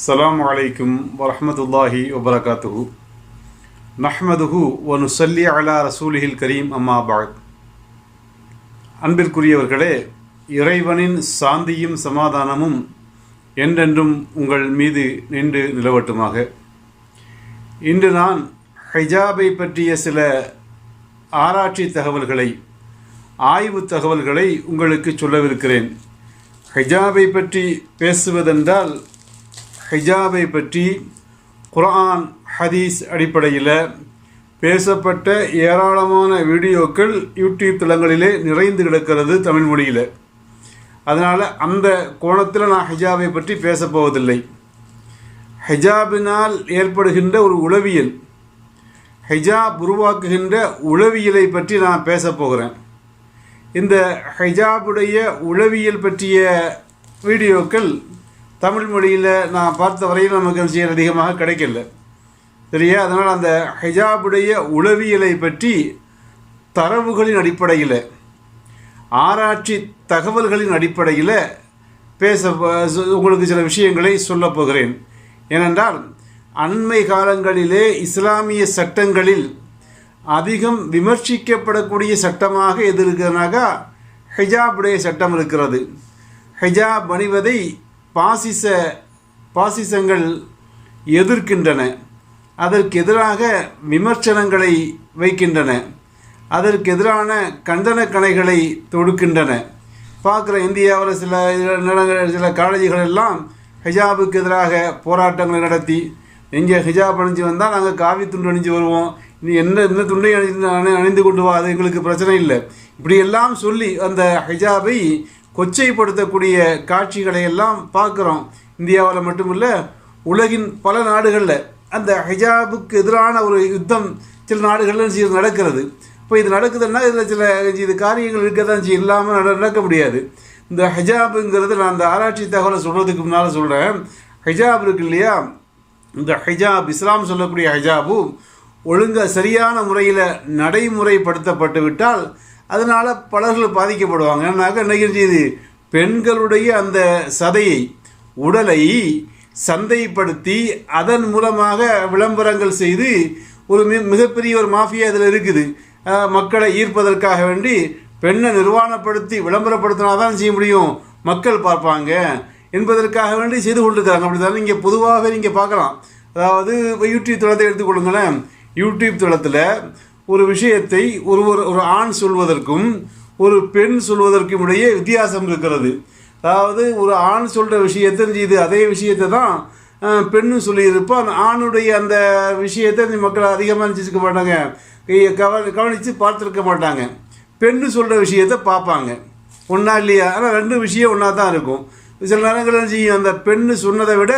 السلام عليكم ورحمة الله وبركاته نحمده ونصلي على رسوله الكريم أما بعد அன்பிற்குரியவர்களே இறைவனின் சாந்தியும் சமாதானமும் என்றென்றும் உங்கள் மீது நின்று நிலவட்டுமாக இன்று நான் ஹிஜாபை பற்றிய சில ஆராய்ச்சி தகவல்களை ஆய்வு தகவல்களை உங்களுக்கு சொல்லவிருக்கிறேன் ஹிஜாபை பற்றி பேசுவதென்றால் ஹிஜாபை பற்றி குரான் ஹதீஸ் அடிப்படையில் பேசப்பட்ட ஏராளமான வீடியோக்கள் யூடியூப் தளங்களிலே நிறைந்து கிடக்கிறது தமிழ் மொழியில். அதனால் அந்த கோணத்தில் நான் ஹிஜாபை பற்றி பேசப்போவதில்லை ஹிஜாபினால் ஏற்படுகின்ற ஒரு உளவியல் ஹிஜாப் உருவாக்குகின்ற உளவியலை பற்றி நான் பேசப் போகிறேன். இந்த ஹிஜாபுடைய உளவியல் பற்றிய வீடியோக்கள் தமிழ் மொழியில் நான் பார்த்த வரையில் நமக்கு விஷயம் அதிகமாக கிடைக்கல. சரியா? அதனால் அந்த ஹிஜாபுடைய உளவியலை பற்றி தரவுகளின் அடிப்படையில் ஆராய்ச்சி தகவல்களின் அடிப்படையில் பேச உங்களுக்கு சில விஷயங்களை சொல்லப் போகிறேன். ஏனென்றால் அண்மை காலங்களிலே இஸ்லாமிய சட்டங்களில் அதிகம் விமர்சிக்கப்படக்கூடிய சட்டமாக எது இருக்கிறதுனாக்கா ஹிஜாபுடைய சட்டம் இருக்கிறது. ஹிஜாப் அணிவதை பாசிச பாசிசங்கள் எதிர்க்கின்றன. அதற்கு எதிராக விமர்சனங்களை வைக்கின்றன. அதற்கு எதிரான கண்டன கணைகளை தொடுக்கின்றன. பார்க்குற இந்தியாவில் சில இடங்கள் சில காலேஜுகள் எல்லாம் ஹிஜாபுக்கு எதிராக போராட்டங்களை நடத்தி எங்கே ஹிஜாப் அணிஞ்சு வந்தால் நாங்கள் காவி துண்டு அணிஞ்சு வருவோம். நீ என்ன இந்த துண்டை அணிந்து அணிந்து கொண்டு வா அது எங்களுக்கு பிரச்சனை இல்லை. இப்படியெல்லாம் சொல்லி அந்த ஹிஜாபை கொச்சைப்படுத்தக்கூடிய காட்சிகளை எல்லாம் பார்க்குறோம். இந்தியாவில் மட்டுமில்ல உலகின் பல நாடுகளில் அந்த ஹிஜாபுக்கு எதிரான ஒரு யுத்தம் சில நாடுகளில் நடக்கிறது. இப்போ இது நடக்குதுன்னா இதில் சில இது காரியங்கள் இருக்க தான் செய்ய இல்லாமல் நட நடக்க முடியாது. இந்த ஹிஜாபுங்கிறது நான் அந்த ஆராய்ச்சி தகவலை சொல்கிறதுக்கு முன்னால் சொல்கிறேன் ஹிஜாப் இருக்கு இல்லையா? இந்த ஹிஜாப் இஸ்லாம் சொல்லக்கூடிய ஹிஜாபு ஒழுங்காக சரியான முறையில் நடைமுறைப்படுத்தப்பட்டு விட்டால் அதனால் பலர்கள் பாதிக்கப்படுவாங்க. என்ன நிகழ்ச்சி பெண்களுடைய அந்த சதையை உடலை சந்தைப்படுத்தி அதன் மூலமாக விளம்பரங்கள் செய்து ஒரு மி மிகப்பெரிய ஒரு மாஃபியா இதில் இருக்குது. மக்களை ஈர்ப்பதற்காக வேண்டி பெண்ணை நிர்வாணப்படுத்தி விளம்பரப்படுத்தினா தான் செய்ய முடியும். மக்கள் பார்ப்பாங்க. என்பதற்காக வேண்டி செய்து கொண்டிருக்காங்க அப்படி தானே நீங்கள் பொதுவாகவே நீங்கள் பார்க்கலாம். அதாவது யூடியூப் தளத்தை எடுத்துக்கொள்ளுங்களேன் யூடியூப் தளத்தில் ஒரு விஷயத்தை ஒரு ஒரு ஆண் சொல்வதற்கும் ஒரு பெண் சொல்வதற்கும் இடையே வித்தியாசம் இருக்கிறது. அதாவது ஒரு ஆண் சொல்கிற விஷயத்தை இது அதே விஷயத்தை தான் பெண்ணும் சொல்லியிருப்போம் அந்த ஆணுடைய அந்த விஷயத்தை இந்த மக்கள் அதிகமாக நினச்சிக்க மாட்டாங்க. கவனி கவனித்து பார்த்துருக்க மாட்டாங்க. பெண்ணு சொல்கிற விஷயத்தை பார்ப்பாங்க. ஒன்றா இல்லையா? ஆனால் ரெண்டு விஷயம் ஒன்றா தான் இருக்கும். சில நேரங்களில் அந்த பெண்ணு சொன்னதை விட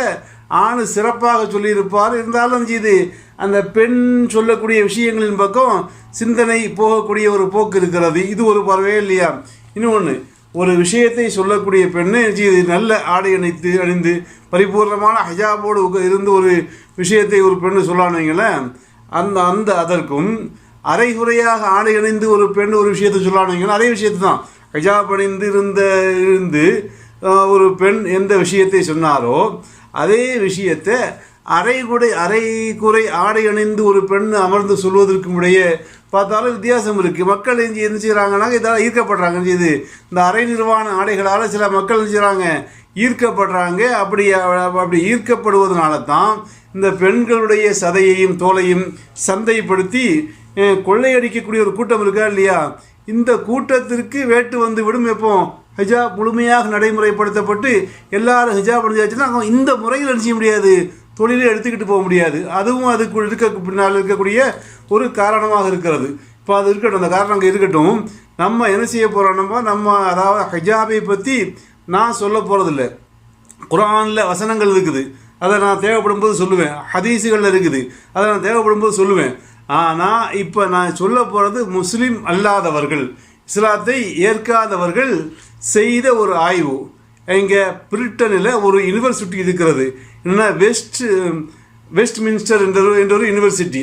ஆண் சிறப்பாக சொல்லியிருப்பார். இருந்தாலும் இது அந்த பெண் சொல்லக்கூடிய விஷயங்களின் பக்கம் சிந்தனை போகக்கூடிய ஒரு போக்கு இருக்கிறது. இது ஒரு பறவையே இல்லையா? இன்னொன்று ஒரு விஷயத்தை சொல்லக்கூடிய பெண்ணு இது நல்ல ஆடை அணித்து அணிந்து பரிபூர்ணமான ஹஜாபோடு இருந்து ஒரு விஷயத்தை ஒரு பெண்ணு சொல்லானுங்களேன் அந்த அந்த அதற்கும் அரைகுறையாக ஆடை அணிந்து ஒரு பெண் ஒரு விஷயத்தை சொல்லானுங்களேன் அதே விஷயத்து தான். ஹஜாப் அணிந்து இருந்த இருந்து ஒரு பெண் எந்த விஷயத்தை சொன்னாரோ அதே விஷயத்தை அரைகுடை அரை குறை ஆடை அணிந்து ஒரு பெண் அமர்ந்து சொல்வதற்கும் இடையே பார்த்தாலும் வித்தியாசம் இருக்குது மக்கள் எஞ்சி என்ன செய்கிறாங்கன்னா இதால் ஈர்க்கப்படுறாங்க. இது இந்த அரை நிர்வாண ஆடைகளால் சில மக்கள் என்ன செய்கிறாங்க ஈர்க்கப்படுறாங்க. அப்படி அப்படி ஈர்க்கப்படுவதனால தான் இந்த பெண்களுடைய சதையையும் தோலையும் சந்தைப்படுத்தி கொள்ளையடிக்கக்கூடிய ஒரு கூட்டம் இருக்கா இல்லையா? இந்த கூட்டத்திற்கு வேட்டு வந்து விடும் எப்போ? ஹிஜாப் முழுமையாக நடைமுறைப்படுத்தப்பட்டு எல்லாரும் ஹிஜாப் அணிஞ்சாச்சுன்னா இந்த முறையில் அணிஞ்ச முடியாது? தொழிலை எடுத்துக்கிட்டு போக முடியாது. அதுவும் அதுக்கு இருக்க பின்னால் இருக்கக்கூடிய ஒரு காரணமாக இருக்கிறது. இப்போ அது இருக்கட்டும் அந்த காரணம் அங்கே இருக்கட்டும். நம்ம என்ன செய்ய போகிறோம் நம்ம? அதாவது ஹிஜாபை பற்றி நான் சொல்ல போகிறதில்ல குரானில் வசனங்கள் இருக்குது. அதை நான் தேவைப்படும் போது சொல்லுவேன். ஹதீஸுகளில் இருக்குது. அதை நான் தேவைப்படும் போது சொல்லுவேன். ஆனால் இப்போ நான் சொல்ல போகிறது முஸ்லீம் அல்லாதவர்கள் இஸ்லாத்தை ஏற்காதவர்கள் செய்த ஒரு ஆய்வு. இங்கே பிரிட்டனில் ஒரு யூனிவர்சிட்டி இருக்கிறது. என்னென்னா வெஸ்ட் வெஸ்ட் மின்ஸ்டர் என்ற என்ற ஒரு யூனிவர்சிட்டி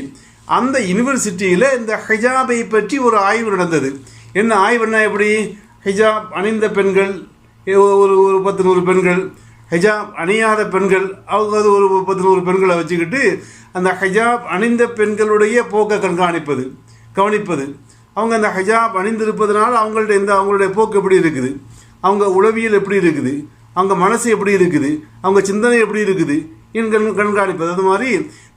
அந்த யூனிவர்சிட்டியில் இந்த ஹிஜாபை பற்றி ஒரு ஆய்வு நடந்தது. என்ன ஆய்வுன்னா எப்படி? ஹிஜாப் அணிந்த பெண்கள் ஒரு ஒரு பத்து நூறு பெண்கள். ஹிஜாப் அணியாத பெண்கள் அவங்க அது ஒரு நூறு பெண்களை வச்சுக்கிட்டு அந்த ஹிஜாப் அணிந்த பெண்களுடைய போக்கை கண்காணிப்பது கவனிப்பது. அவங்க அந்த ஹிஜாப் அணிந்திருப்பதனால் அவங்கள்ட்ட இந்த அவங்களுடைய போக்கு எப்படி இருக்குது? அவங்க உளவியல் எப்படி இருக்குது? அவங்க மனசு எப்படி இருக்குது? அவங்க சிந்தனை எப்படி இருக்குது? என்கண் கண்காணிப்பது. அது மாதிரி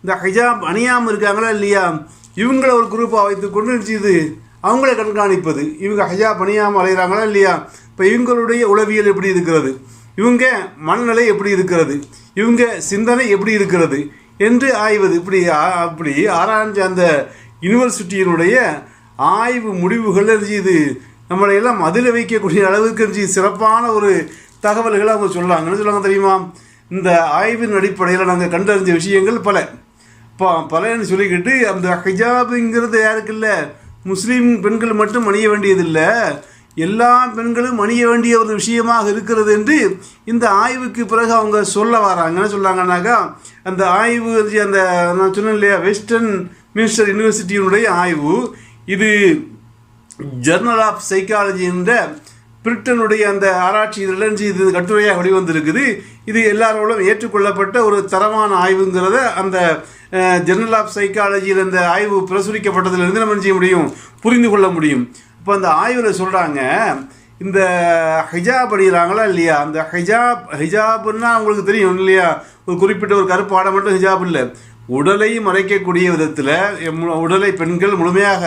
இந்த ஹிஜாப் அணியாமல் இருக்காங்களா இல்லையா? இவங்கள ஒரு குரூப்பாக வைத்து கொண்டு செய்து? அவங்கள கண்காணிப்பது. இவங்க ஹிஜாப் அணியாமல் அலைகிறாங்களா இல்லையா? இப்போ இவங்களுடைய உளவியல் எப்படி இருக்கிறது? இவங்க மனநிலை எப்படி இருக்கிறது? இவங்க சிந்தனை எப்படி இருக்கிறது? என்று ஆய்வது. இப்படி அப்படி ஆராய்ஞ்ச அந்த யூனிவர்சிட்டியினுடைய ஆய்வு முடிவுகள் இது நம்மளை எல்லாம் அதில் வைக்கக்கூடிய அளவுக்கு இருந்துச்சு சிறப்பான ஒரு தகவல்களை அவங்க சொல்லுவாங்க என்ன சொல்லுவாங்க தெரியுமா? இந்த ஆய்வின் அடிப்படையில் நாங்கள் கண்டறிஞ்ச விஷயங்கள் பல. ப பலன்னு சொல்லிக்கிட்டு அந்த ஹிஜாபுங்கிறது யாருக்கு இல்லை? முஸ்லீம் பெண்கள் மட்டும் அணிய வேண்டியதில்லை. எல்லா பெண்களும் அணிய வேண்டிய ஒரு விஷயமாக இருக்கிறது என்று இந்த ஆய்வுக்கு பிறகு அவங்க சொல்ல வராங்கன்னு சொல்லாங்கன்னாக்கா அந்த ஆய்வு அந்த நான் சொன்னேன் இல்லையா வெஸ்டர்ன் மினிஸ்டர் யூனிவர்சிட்டியினுடைய ஆய்வு இது ஜர்னல் ஆஃப் சைக்காலஜி என்ற பிரிட்டனுடைய அந்த ஆராய்ச்சி இதெல்லாம் இது கட்டுரையாக வெளிவந்திருக்குது. இது எல்லாரோடும் ஏற்றுக்கொள்ளப்பட்ட ஒரு தரமான ஆய்வுங்கிறத அந்த ஜர்னல் ஆஃப் சைக்காலஜியில் அந்த ஆய்வு பிரசுரிக்கப்பட்டதிலிருந்து நம்ம செய்ய முடியும்? புரிந்து கொள்ள முடியும். இப்போ அந்த ஆய்வில் சொல்கிறாங்க இந்த ஹிஜாப் அடிக்கிறாங்களா இல்லையா? அந்த ஹிஜாப் ஹிஜாப்னா அவங்களுக்கு தெரியும் இல்லையா? ஒரு குறிப்பிட்ட ஒரு கருப்பு ஆடை மட்டும் ஹிஜாப் இல்லை. உடலை மறைக்கக்கூடிய விதத்தில் உடலை பெண்கள் முழுமையாக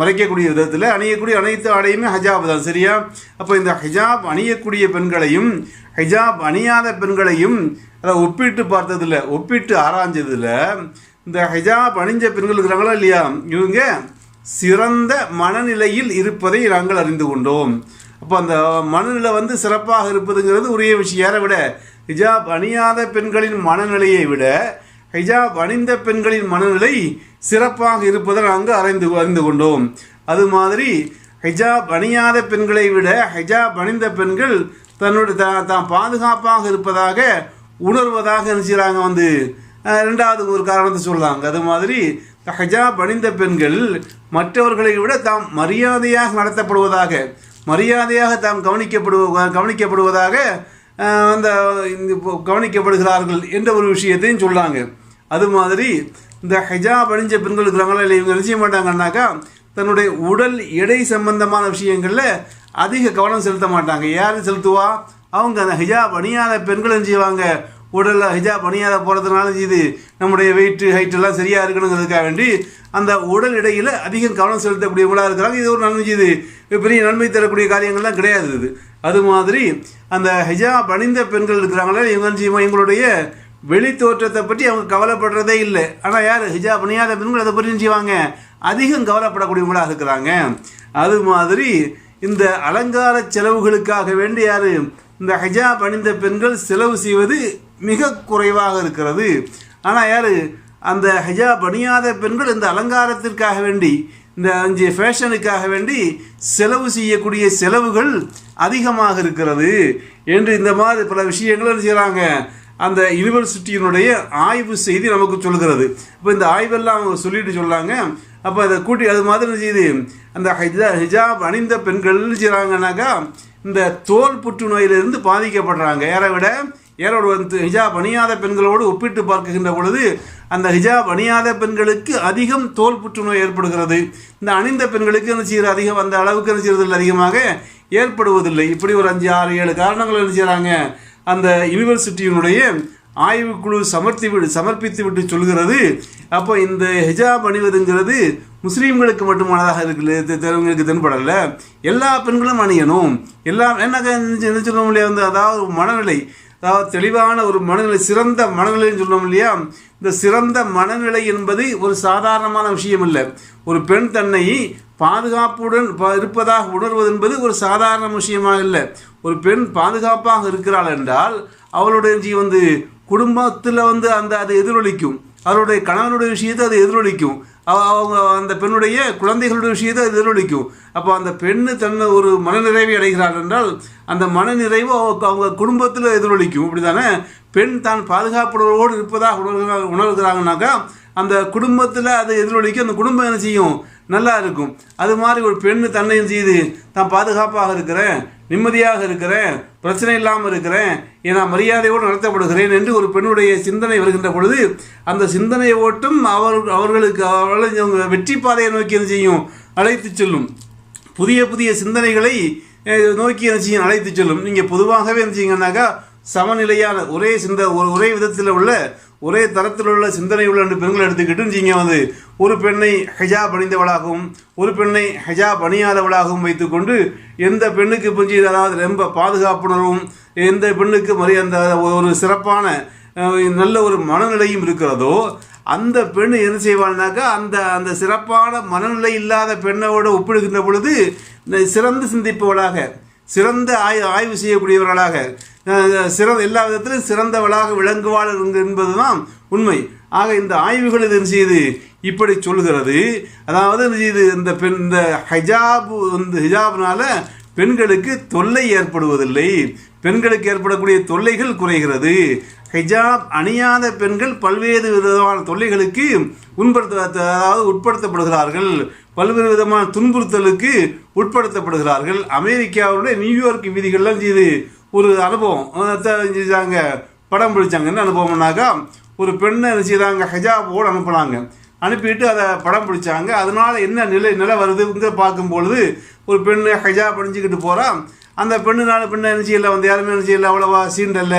மறைக்கக்கூடிய விதத்தில் அணியக்கூடிய அனைத்து ஆடையுமே ஹஜாப் தான் சரியா? அப்போ இந்த ஹிஜாப் அணியக்கூடிய பெண்களையும் ஹிஜாப் அணியாத பெண்களையும் அதை ஒப்பிட்டு பார்த்ததில் ஒப்பிட்டு ஆராய்ஞ்சதில் இந்த ஹிஜாப் அணிஞ்ச பெண்கள் இருக்கிறாங்களா இல்லையா? இவங்க சிறந்த மனநிலையில் இருப்பதை நாங்கள் அறிந்து கொண்டோம். அப்போ அந்த மனநிலை வந்து சிறப்பாக இருப்பதுங்கிறது உரிய விஷயம். யாரை விட? ஹிஜாப் அணியாத பெண்களின் மனநிலையை விட ஹிஜாப் அணிந்த பெண்களின் மனநிலை சிறப்பாக இருப்பதை நாங்கள் அறிந்து அறிந்து கொண்டோம். அது மாதிரி ஹிஜாப் அணியாத பெண்களை விட ஹிஜாப் அணிந்த பெண்கள் தன்னுடைய தான் தாம் பாதுகாப்பாக இருப்பதாக உணர்வதாக நினைச்சாங்க வந்து ரெண்டாவது ஒரு காரணத்தை சொல்லலாங்க அது மாதிரி ஹிஜாப் அணிந்த பெண்கள் மற்றவர்களை விட தாம் மரியாதையாக நடத்தப்படுவதாக மரியாதையாக தாம் கவனிக்கப்படுவ கவனிக்கப்படுவதாக அந்த இந்த கவனிக்கப்படுகிறார்கள் என்ற ஒரு விஷயத்தையும் சொல்கிறாங்க அது மாதிரி இந்த ஹிஜாப் அணிஞ்ச பெண்கள் இருக்கிறாங்களா இல்லை இவங்க என்ன மாட்டாங்கன்னாக்கா தன்னுடைய உடல் எடை சம்பந்தமான விஷயங்களில் அதிக கவனம் செலுத்த மாட்டாங்க. யார் செலுத்துவா? அவங்க அந்த ஹிஜாப் அணியாத பெண்களும் செய்வாங்க? உடலில் ஹிஜாப் அணியாத போகிறதுனால இது நம்முடைய வெயிட்டு ஹைட்டெல்லாம் சரியாக இருக்கணுங்கிறதுக்காக வேண்டி அந்த உடல் எடையில் அதிகம் கவனம் செலுத்தக்கூடியவங்களாக இருக்கிறாங்க. இது ஒரு நன்மை இது பெரிய நன்மை தரக்கூடிய காரியங்கள்லாம் கிடையாது இது. அது மாதிரி அந்த ஹிஜாப் அணிந்த பெண்கள் இருக்கிறாங்களே இவங்க என்ன செய்வோம் எங்களுடைய வெளி தோற்றத்தை பற்றி அவங்க கவலைப்படுறதே இல்லை. ஆனால் யார்? ஹிஜாப் அணியாத பெண்கள் அதை பற்றி செய்வாங்க? அதிகம் கவலைப்படக்கூடியவங்களாக இருக்கிறாங்க. அது மாதிரி இந்த அலங்கார செலவுகளுக்காக வேண்டி யார்? இந்த ஹிஜாப் அணிந்த பெண்கள் செலவு செய்வது மிக குறைவாக இருக்கிறது. ஆனால் யார்? அந்த ஹிஜாப் அணியாத பெண்கள் இந்த அலங்காரத்திற்காக வேண்டி இந்த அஞ்சு ஃபேஷனுக்காக வேண்டி செலவு செய்யக்கூடிய செலவுகள் அதிகமாக இருக்கிறது என்று இந்த மாதிரி பல விஷயங்கள் செய்கிறாங்க அந்த யூனிவர்சிட்டியினுடைய ஆய்வு செய்தி நமக்கு சொல்கிறது. இப்போ இந்த ஆய்வெல்லாம் அவங்க சொல்லிட்டு சொல்கிறாங்க அப்போ அதை கூட்டி அது மாதிரி செய்து செய்யுது அந்த ஹிஜா ஹிஜாப் அணிந்த பெண்கள் செய்கிறாங்கனாக்கா செய்கிறாங்கன்னாக்கா இந்த தோல் புற்றுநோயிலிருந்து பாதிக்கப்படுறாங்க. யாரை விட? யாரோட வந்து ஹிஜாப் அணியாத பெண்களோடு ஒப்பிட்டு பார்க்கின்ற பொழுது அந்த ஹிஜாப் அணியாத பெண்களுக்கு அதிகம் தோல் புற்றுநோய் ஏற்படுகிறது. இந்த அணிந்த பெண்களுக்கு என்ன செய்யறது அதிகம்? அந்த அளவுக்கு என்ன செய்யறதில்லை அதிகமாக ஏற்படுவதில்லை. இப்படி ஒரு அஞ்சு ஆறு ஏழு காரணங்கள் என்ன செய்கிறாங்க அந்த யூனிவர்சிட்டியினுடைய ஆய்வுக்குழு சமர்த்தி விட்டு சமர்ப்பித்து விட்டு சொல்கிறது அப்போ இந்த ஹிஜாப் அணிவதுங்கிறது முஸ்லீம்களுக்கு மட்டுமானதாக இருக்குது தெலுங்குகளுக்கு தென்படல. எல்லா பெண்களும் அணியணும். எல்லாம் என்ன என்ன சொல்ல முடியாது வந்து அதாவது மனநிலை. அதாவது தெளிவான ஒரு மனநிலை சிறந்த மனநிலைன்னு சொல்லணும் இல்லையா? இந்த சிறந்த மனநிலை என்பது ஒரு சாதாரணமான விஷயம் இல்லை ஒரு பெண் தன்னை பாதுகாப்புடன் ப- இருப்பதாக உணர்வது என்பது ஒரு சாதாரண விஷயமாக இல்லை. ஒரு பெண் பாதுகாப்பாக இருக்கிறாள் என்றால் அவளுடைய வந்து குடும்பத்தில் வந்து அந்த அது எதிரொலிக்கும். அவருடைய கணவனுடைய விஷயத்தை அது எதிரொலிக்கும். அவ- அவங்க அந்த பெண்ணுடைய குழந்தைகளுடைய விஷயத்தை அது எதிரொலிக்கும். அப்போ அந்த பெண்ணு தன்னை ஒரு மனநிறைவை அடைகிறார் என்றால் அந்த மனநிறைவு அவங்க அவங்க குடும்பத்தில் எதிரொலிக்கும். இப்படி தானே பெண் தான் பாதுகாப்புணர்வோடு இருப்பதாக உணர்கிறாங்க உணர்கிறாங்கனாக்கா அந்த குடும்பத்தில் அதை எதிரொலிக்கும் அந்த குடும்பம் என்ன செய்யும்? நல்லா இருக்கும். அது மாதிரி ஒரு பெண்ணு தன்னையும் செய்து செய்யுது? தான் பாதுகாப்பாக இருக்கிறேன் நிம்மதியாக இருக்கிறேன் பிரச்சனை இல்லாமல் இருக்கிறேன் நான் மரியாதையோடு நடத்தப்படுகிறேன் என்று ஒரு பெண்ணுடைய சிந்தனை வருகின்ற பொழுது அந்த சிந்தனை ஓட்டும் அவர் அவர்களுக்கு அவர்களை அவங்க வெற்றி பாதையை நோக்கி என்ன செய்யும்? அழைத்து செல்லும். புதிய புதிய சிந்தனைகளை நோக்கி என்ன செய்யும்? அழைத்து செல்லும். நீங்கள் பொதுவாகவே என்ன செய்யுங்கன்னாக்கா சமநிலையான ஒரே சிந்த ஒரே விதத்தில் உள்ள ஒரே தரத்தில் உள்ள சிந்தனை உள்ள ரெண்டு பெண்களை எடுத்துக்கிட்டு நீங்கள் வந்து ஒரு பெண்ணை ஹெஜா அணிந்தவளாகவும் ஒரு பெண்ணை ஹெஜா அணியாதவளாகவும் வைத்துக்கொண்டு எந்த பெண்ணுக்கு புரிஞ்சு அதாவது ரொம்ப பாதுகாப்புணர்வும் எந்த பெண்ணுக்கு மரி அந்த ஒரு சிறப்பான நல்ல ஒரு மனநிலையும் இருக்கிறதோ அந்த பெண் என்ன செய்வாள்னாக்கா அந்த அந்த சிறப்பான மனநிலை இல்லாத பெண்ணோட ஒப்பிடுகின்ற பொழுது இந்த சிறந்து சிந்திப்பவளாக சிறந்த ஆய் ஆய்வு செய்யக்கூடியவர்களாக சிறந்த எல்லா விதத்திலும் சிறந்தவளாக விளங்குவாள் என்பதுதான் உண்மை. ஆக இந்த ஆய்வுகள் இது செய்து இப்படி சொல்கிறது அதாவது இது இந்த பெண் இந்த ஹிஜாப் இந்த ஹிஜாப்னால பெண்களுக்கு தொல்லை ஏற்படுவதில்லை. பெண்களுக்கு ஏற்படக்கூடிய தொல்லைகள் குறைகிறது. ஹிஜாப் அணியாத பெண்கள் பல்வேறு விதமான தொல்லைகளுக்கு உட்படுத்த அதாவது உட்படுத்தப்படுகிறார்கள். பல்வேறு விதமான துன்புறுத்தலுக்கு உட்படுத்தப்படுகிறார்கள். அமெரிக்காவுடைய நியூயார்க் விதிகள்லாம் இது ஒரு அனுபவம். செஞ்சாங்க படம் பிடிச்சாங்க. என்ன அனுபவம்னாக்கா ஒரு பெண்ணை என்ன செய்தாங்க ஹிஜாபோடு அனுப்புனாங்க அனுப்பிட்டு அதை படம் பிடிச்சாங்க. அதனால் என்ன நிலை நிலை வருதுங்க பார்க்கும்பொழுது ஒரு பெண்ணு ஹஜாப் அணிஞ்சிக்கிட்டு போகிறான் அந்த பெண்ணுனால பெண்ணை என்ன வந்து யாருமே என்ன அவ்வளோவா சீண்டல்ல.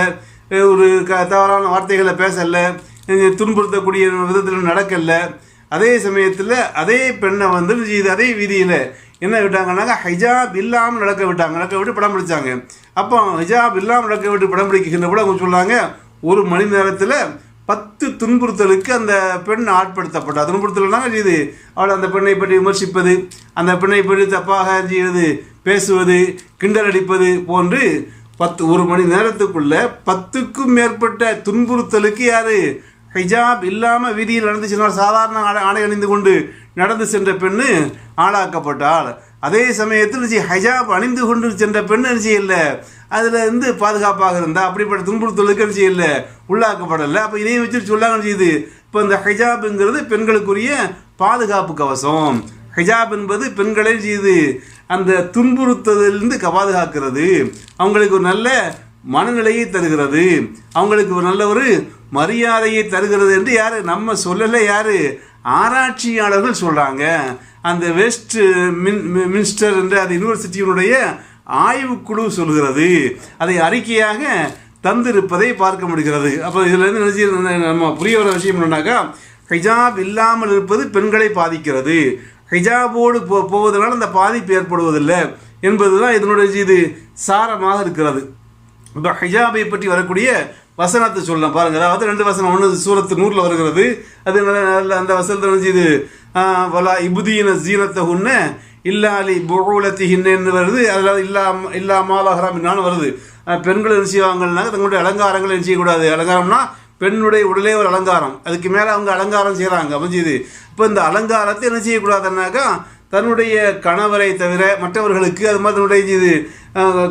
ஒரு க தவறான வார்த்தைகளை பேசலை துன்புறுத்தக்கூடிய விதத்தில் நடக்கலை அதே சமயத்தில் அதே பெண்ணை வந்து இது அதே வீதியில் என்ன விட்டாங்கன்னாக்கா ஹிஜாப் இல்லாமல் நடக்க விட்டாங்க. நடக்க விட்டு படம் பிடிச்சாங்க. அப்போ ஹிஜாப் இல்லாமல் நடக்க விட்டு படம் பிடிக்கின்ற கூட அவங்க சொல்கிறாங்க ஒரு மணி நேரத்தில் பத்து துன்புறுத்தலுக்கு அந்த பெண் ஆட்படுத்தப்பட்டார் துன்புறுத்தல்னாங்க இது அவள் அந்த பெண்ணை பற்றி விமர்சிப்பது அந்த பெண்ணை பற்றி தப்பாக செய்வது பேசுவது கிண்டல் அடிப்பது போன்று பத்து ஒரு மணி நேரத்துக்குள்ள பத்துக்கும் மேற்பட்ட துன்புறுத்தலுக்கு யார்? ஹிஜாப் இல்லாமல் வீதியில் நடந்து சென்றால் சாதாரண ஆடை ஆடை அணிந்து கொண்டு நடந்து சென்ற பெண்ணு ஆளாக்கப்பட்டாள். அதே சமயத்தில் சி ஹிஜாப் அணிந்து கொண்டு சென்ற பெண் என்ன இல்லை அதில் இருந்து பாதுகாப்பாக இருந்தால் அப்படிப்பட்ட துன்புறுத்தலுக்கு என்ன இல்லை உள்ளாக்கப்படலை. அப்போ இதையும் வச்சு சொல்லாங்க செய்யுது? இப்போ இந்த ஹிஜாப்ங்கிறது பெண்களுக்குரிய பாதுகாப்பு கவசம். ஹிஜாப் என்பது பெண்களை செய்து அந்த துன்புறுத்ததிலிருந்து பாதுகாக்கிறது அவங்களுக்கு ஒரு நல்ல மனநிலையை தருகிறது. அவங்களுக்கு ஒரு நல்ல ஒரு மரியாதையை தருகிறது என்று யார்? நம்ம சொல்லலை யார்? ஆராய்ச்சியாளர்கள் சொல்கிறாங்க அந்த வெஸ்ட் மின் மி- மின்ஸ்டர் என்ற அந்த யூனிவர்சிட்டியினுடைய ஆய்வுக்குழு சொல்கிறது. அதை அறிக்கையாக தந்திருப்பதை பார்க்க முடிகிறது. அப்போ இதில் இருந்து நம்ம புரிய வர விஷயம் என்னன்னாக்கா ஹிஜாப் இல்லாமல் இருப்பது பெண்களை பாதிக்கிறது. ஹிஜாபோடு போ போவதனால் அந்த பாதிப்பு ஏற்படுவதில்லை என்பது தான் இதனுடைய இது சாரமாக இருக்கிறது. இப்போ ஹிஜாபை பற்றி வரக்கூடிய வசனத்தை சொல்லலாம். பாருங்க அதாவது ரெண்டு வசனம். ஒன்று சூரத்து நூறில் வருகிறது. அது நல்ல அந்த வசனத்தை வந்து இது வலா இபுதீன ஜீனத்தகுன்ன இல்லாலி புகூலத்திகின்னு வருது. அதில் இல்லா இல்லா மாலாகராமின்னான்னு வருது. பெண்கள் என்ன செய்வாங்கன்னாக்க தங்களுடைய அலங்காரங்கள் என்ன செய்யக்கூடாது? அலங்காரம்னா பெண்ணுடைய உடலே ஒரு அலங்காரம். அதுக்கு மேலே அவங்க அலங்காரம் செய்கிறாங்க அமைஞ்சுது இப்போ இந்த அலங்காரத்தை என்ன செய்யக்கூடாதுன்னாக்கா தன்னுடைய கணவரை தவிர மற்றவர்களுக்கு அது மாதிரி தன்னுடைய இது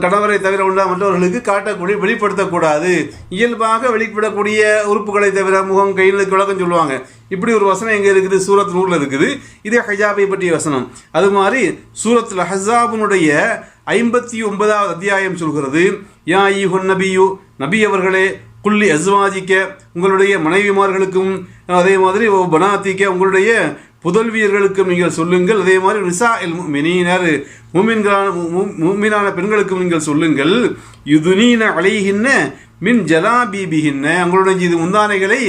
கணவரை தவிர உண்டா? மற்றவர்களுக்கு காட்டக்கூடிய வெளிப்படுத்தக்கூடாது. இயல்பாக வெளிப்படக்கூடிய உறுப்புகளை தவிர முகம் கைகளுக்கு விளக்கம் சொல்லுவாங்க. இப்படி ஒரு வசனம் எங்கே இருக்குது? சூரத் நூரில் இருக்குது. இதே ஹஜாபை பற்றிய வசனம். அது மாதிரி சூரத்தில் ஹசாபினுடைய ஐம்பத்தி ஒன்பதாவது அத்தியாயம் சொல்கிறது யா ஈஹுன் நபியு நபி அவர்களே குள்ளி அஸ்வாஜிக்க உங்களுடைய மனைவிமார்களுக்கும் அதே மாதிரி பனாத்திக்க உங்களுடைய புதல்வியர்களுக்கும் நீங்கள் சொல்லுங்கள். அதே மாதிரி நிசா எல் மினினர் மூமின்களான மூமினான பெண்களுக்கும் நீங்கள் சொல்லுங்கள். யுதுனீன அலைகின்ன மின் ஜலாபீபிகின்ன அவங்களுடைய இது முந்தானைகளை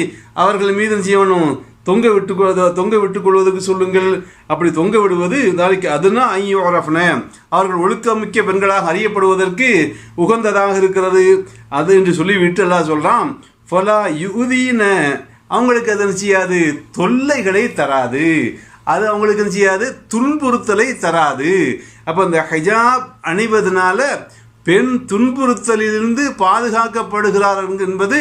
அவர்கள் மீது செய்யணும்? தொங்க விட்டு தொங்க விட்டு கொள்வதற்கு சொல்லுங்கள். அப்படி தொங்க விடுவது நாளைக்கு அதுனா ஐயோரஃப்ன அவர்கள் ஒழுக்கமிக்க பெண்களாக அறியப்படுவதற்கு உகந்ததாக இருக்கிறது. அது என்று சொல்லிவிட்டு எல்லாம் சொல்கிறான் ஃபலா யுதீன அவங்களுக்கு அது என்ன செய்யாது? தொல்லைகளை தராது. அது அவங்களுக்கு என்ன செய்யாது? துன்புறுத்தலை தராது. அப்போ இந்த ஹிஜாப் அணிவதனால பெண் துன்புறுத்தலிலிருந்து பாதுகாக்கப்படுகிறார் என்பது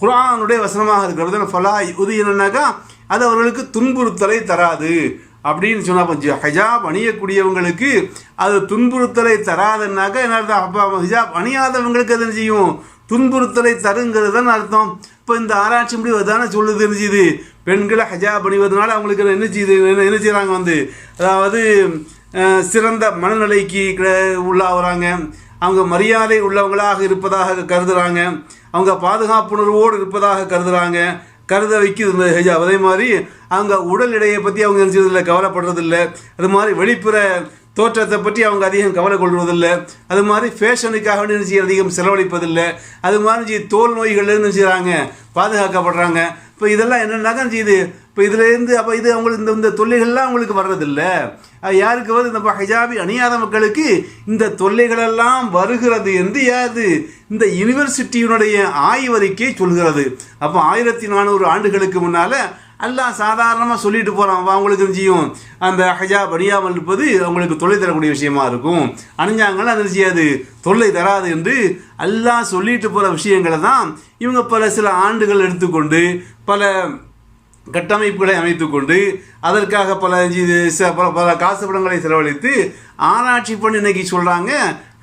குரானுடைய வசனமாக இருக்கிறது. ஃபலா உதயனாக்கா அது அவர்களுக்கு துன்புறுத்தலை தராது. அப்படின்னு சொன்னால் ஹிஜாப் அணியக்கூடியவங்களுக்கு அது துன்புறுத்தலை தராதுன்னாக்கா என்ன அர்த்தம்? அப்போ ஹிஜாப் அணியாதவங்களுக்கு அது என்ன செய்யும்? துன்புறுத்தலை தருங்கிறது தான் அர்த்தம். இப்போ இந்த ஆராய்ச்சி முடிவு தானே சொல்லுது என்ன செய்யுது? பெண்களை ஹஜாப் அணிவதனால அவங்களுக்கு என்ன செய்யுது? என்ன என்ன செய்கிறாங்க வந்து? அதாவது சிறந்த மனநிலைக்கு உள்ளாகிறாங்க. அவங்க மரியாதை உள்ளவங்களாக இருப்பதாக கருதுகிறாங்க அவங்க பாதுகாப்புணர்வோடு இருப்பதாக கருதுகிறாங்க கருத வைக்குது இந்த ஹிஜாப். அதே மாதிரி அவங்க உடல் எடையை பற்றி அவங்க நினைச்சதில்லை கவலைப்படுறதில்லை. அது மாதிரி வெளிப்புற தோற்றத்தை பற்றி அவங்க அதிகம் கவலை கொள்வதில்லை அது மாதிரி ஃபேஷனுக்காக நினைச்சி அதிகம் செலவழிப்பதில்லை. அது மாதிரி தோல் நோய்கள் நினைச்சுறாங்க பாதுகாக்கப்படுறாங்க. இப்போ இதெல்லாம் என்னென்னாக்கா இது இப்போ இதுலேருந்து அப்போ இது அவங்களுக்கு இந்த இந்த தொல்லைகள்லாம் அவங்களுக்கு வர்றதில்ல. அது யாருக்கு வருது? இந்த ஹிஜாபி அணியாத மக்களுக்கு இந்த தொல்லைகளெல்லாம் வருகிறது என்று யாது இந்த யூனிவர்சிட்டியினுடைய ஆய்வறிக்கை சொல்கிறது. அப்போ ஆயிரத்தி நானூறு ஆண்டுகளுக்கு முன்னால் அல்லாஹ் சாதாரணமாக சொல்லிட்டு போகிறான் அவங்களுக்கு செய்யும்? அந்த ஹஜாப் அணியாமல் இருப்பது அவங்களுக்கு தொல்லை தரக்கூடிய விஷயமா இருக்கும். அணிஞ்சாங்கன்னா அது செய்யாது? தொல்லை தராது என்று அல்லாஹ் சொல்லிட்டு போகிற விஷயங்களை தான் இவங்க பல சில ஆண்டுகள் எடுத்துக்கொண்டு பல கட்டமைப்புகளை அமைத்துக்கொண்டு அதற்காக பல இது பல பல காசு படங்களை செலவழித்து ஆராய்ச்சி பண்ணி இன்னைக்கு சொல்கிறாங்க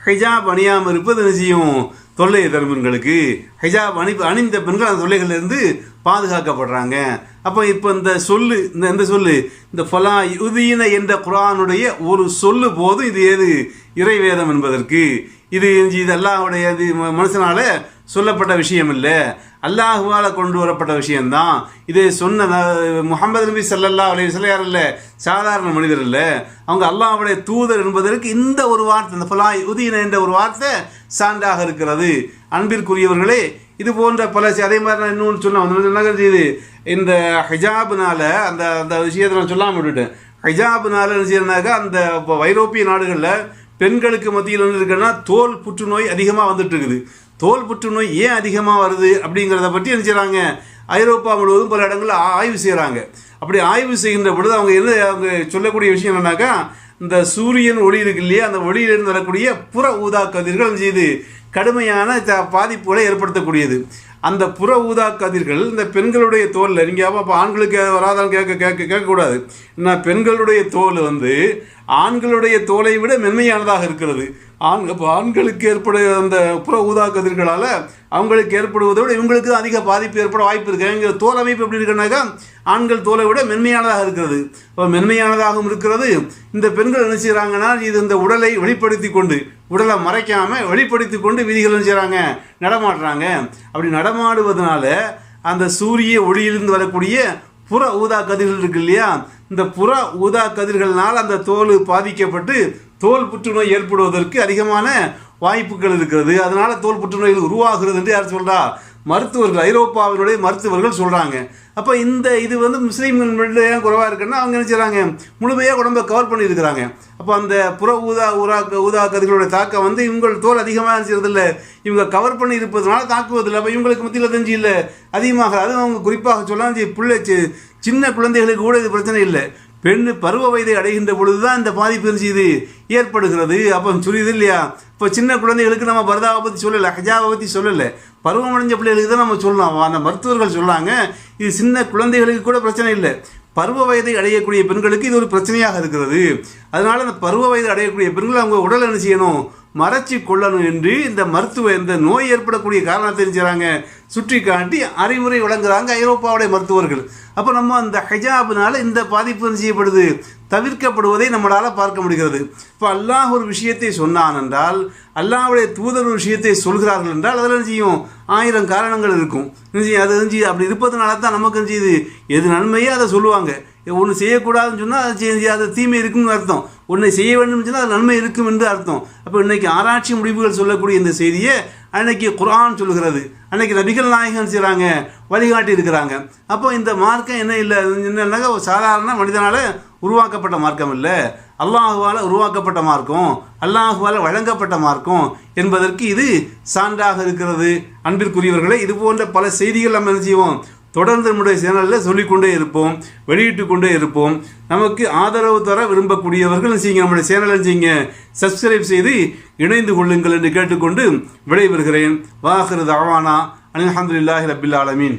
ஹிஜாப் அணியாமல் இருப்பது என்ன செய்யும்? தொல்லை தரும் பெண்களுக்கு. ஹிஜாப் அணி அணிந்த பெண்கள் அந்த தொல்லைகளிலிருந்து பாதுகாக்கப்படுறாங்க. அப்போ இப்போ இந்த சொல்லு இந்த இந்த சொல்லு? இந்த ஃபலா யுதீன என்ற குரானுடைய ஒரு சொல்லு போதும் இது ஏது? இறைவேதம் என்பதற்கு. இது இது அல்லாஹ்வுடைய இது ம- சொல்லப்பட்ட விஷயம் இல்லை அல்லாஹுவால் கொண்டு வரப்பட்ட விஷயம்தான். இது சொன்ன ந- முஹம்மது நபி சல்லல்லா அலி யார் இல்லை? சாதாரண மனிதர் இல்லை. அவங்க அல்லாஹுடைய தூதர் என்பதற்கு இந்த ஒரு வார்த்தை இந்த ஃபலாய் உதீன என்ற ஒரு வார்த்தை சான்றாக இருக்கிறது. அன்பிற்குரியவர்களே இது போன்ற பல அதே மாதிரி நான் இன்னொன்று சொன்னேன் என்ன செய்யுது இந்த ஹிஜாப்னால அந்த அந்த விஷயத்தை நான் சொல்லாமல் விட்டுட்டேன். ஹிஜாப்னால என்ன செய்யறனாக்கா அந்த இப்போ ஐரோப்பிய நாடுகளில் பெண்களுக்கு மத்தியில் என்ன இருக்குன்னா தோல் புற்றுநோய் அதிகமாக வந்துட்டு இருக்குது. தோல் புற்றுநோய் ஏன் அதிகமாக வருது அப்படிங்கிறத பற்றி என்ன செய்கிறாங்க ஐரோப்பா முழுவதும் பல இடங்களில் ஆய்வு செய்கிறாங்க அப்படி ஆய்வு செய்கின்ற பொழுது அவங்க என்ன அவங்க சொல்லக்கூடிய விஷயம் என்னன்னாக்கா இந்த சூரியன் ஒளி இருக்கு இல்லையா அந்த ஒளியிலிருந்து வரக்கூடிய புற ஊதா கதிர்கள் செய்து செய்யுது? கடுமையான த- பாதிப்புகளை ஏற்படுத்தக்கூடியது. அந்த புற ஊதா கதிர்கள் இந்த பெண்களுடைய தோலில் நீங்கள் அப்போ ஆண்களுக்கு வராதான்னு கேட்க கேட்க கேட்கக்கூடாது நான் பெண்களுடைய தோல் வந்து ஆண்களுடைய தோலை விட மென்மையானதாக இருக்கிறது. ஆண் இப்போ ஆண்களுக்கு ஏற்படுகிற அந்த புற ஊதா கதிர்களால் அவங்களுக்கு ஏற்படுவதை விட இவங்களுக்கு தான் அதிக பாதிப்பு ஏற்பட வாய்ப்பு இருக்குது எங்கள் தோல் அமைப்பு எப்படி இருக்குன்னாக்கா ஆண்கள் தோலை விட மென்மையானதாக இருக்கிறது. இப்போ மென்மையானதாகவும் இருக்கிறது. இந்த பெண்கள் என்ன செய்கிறாங்கன்னா இது இந்த உடலை வெளிப்படுத்தி கொண்டு உடலை மறைக்காமல் வெளிப்படுத்தி கொண்டு விதிகள் என்ன செய்கிறாங்க நடமாடுறாங்க. அப்படி நடமாடுவதனால அந்த சூரிய ஒளியிலிருந்து வரக்கூடிய புற ஊதா கதிர்கள் இருக்கு இல்லையா? இந்த புற ஊதா கதிர்களால் அந்த தோல் பாதிக்கப்பட்டு தோல் புற்றுநோய் ஏற்படுவதற்கு அதிகமான வாய்ப்புகள் இருக்கிறது. அதனால் தோல் புற்றுநோய்கள் உருவாகிறது என்று யார் சொல்கிறா மருத்துவர்கள் ஐரோப்பாவினுடைய மருத்துவர்கள் சொல்கிறாங்க அப்போ இந்த இது வந்து முஸ்லீம்கள் ஏன் குறைவாக இருக்குன்னா அவங்க என்ன செய்கிறாங்க முழுமையாக உடம்பை கவர் பண்ணியிருக்கிறாங்க. அப்போ அந்த புற ஊதா ஊரா ஊதா கதிர்களுடைய தாக்கம் வந்து இவங்கள் தோல் அதிகமாக செய்யறதில்ல. இவங்க கவர் பண்ணி இருப்பதனால தாக்குவதில்லை. அப்போ இவங்களுக்கு மத்தியில் தெரிஞ்சு இல்லை. அதிகமாக அதுவும் அவங்க குறிப்பாக சொல்லலாம் பிள்ளை சின்ன குழந்தைகளுக்கு கூட இது பிரச்சனை இல்லை. பெண் பருவ வயதை அடைகின்ற பொழுது தான் இந்த பாதிப்பு இது ஏற்படுகிறது. அப்போ சொல்லியது இல்லையா? இப்போ சின்ன குழந்தைகளுக்கு நம்ம பரதாவை பற்றி சொல்லலை ஹஜாவை பற்றி சொல்லலை. பருவமடைஞ்ச பிள்ளைகளுக்கு தான் நம்ம சொல்லலாம். அந்த மருத்துவர்கள் சொன்னாங்க இது சின்ன குழந்தைகளுக்கு கூட பிரச்சனை இல்லை. பருவ வயதை அடையக்கூடிய பெண்களுக்கு இது ஒரு பிரச்சனையாக இருக்கிறது. அதனால் அந்த பருவ வயதை அடையக்கூடிய பெண்கள் அவங்க உடல் என்ன செய்யணும்? மறைச்சி கொள்ளணும் என்று இந்த மருத்துவ இந்த நோய் ஏற்படக்கூடிய காரணத்தை தெரிஞ்சுறாங்க சுற்றி காட்டி அறிவுரை வழங்குறாங்க ஐரோப்பாவுடைய மருத்துவர்கள். அப்போ நம்ம அந்த ஹஜாபினால் இந்த பாதிப்பு செய்யப்படுது? தவிர்க்கப்படுவதை நம்மளால் பார்க்க முடிகிறது. இப்போ அல்லாஹ் ஒரு விஷயத்தை சொன்னான் என்றால் அல்லாஹுடைய தூதர் ஒரு விஷயத்தை சொல்கிறார்கள் என்றால் அதில் செய்யும்? ஆயிரம் காரணங்கள் இருக்கும். அது செஞ்சு அப்படி இருப்பதனால தான் நமக்கு என்ன செய்யுது? எது நன்மையோ அதை சொல்லுவாங்க. ஒன்று செய்யக்கூடாதுன்னு சொன்னால் அது செய்ய அது தீமை இருக்கும்னு அர்த்தம். ஒன்றை செய்ய வேண்டும் சொன்னால் அது நன்மை இருக்கும் என்று அர்த்தம். அப்போ இன்னைக்கு ஆராய்ச்சி முடிவுகள் சொல்லக்கூடிய இந்த செய்தியை அன்னைக்கு குரான் சொல்லுகிறது. அன்னைக்கு நபிகள் நாயகன் செய்கிறாங்க வழிகாட்டி இருக்கிறாங்க. அப்போ இந்த மார்க்கம் என்ன இல்லை என்னன்னாக்கா ஒரு சாதாரண மனிதனால் உருவாக்கப்பட்ட மார்க்கம் இல்லை. அல்லாஹுவால் உருவாக்கப்பட்ட மார்க்கம் அல்லாஹுவால் வழங்கப்பட்ட மார்க்கம் என்பதற்கு இது சான்றாக இருக்கிறது. அன்பிற்குரியவர்களே இது போன்ற பல செய்திகள் நம்ம என்ன செய்வோம்? தொடர்ந்து நம்முடைய சேனலில் சொல்லிக்கொண்டே இருப்போம் வெளியிட்டு கொண்டே இருப்போம். நமக்கு ஆதரவு தர விரும்பக்கூடியவர்கள் செய்யுங்க நம்முடைய சேனலை செய்யுங்க சப்ஸ்கிரைப் செய்து இணைந்து கொள்ளுங்கள் என்று கேட்டுக்கொண்டு விடைபெறுகிறேன். வாஹிரு தாவானா அலமதுல்லாஹி ரபில் ஆலமீன்.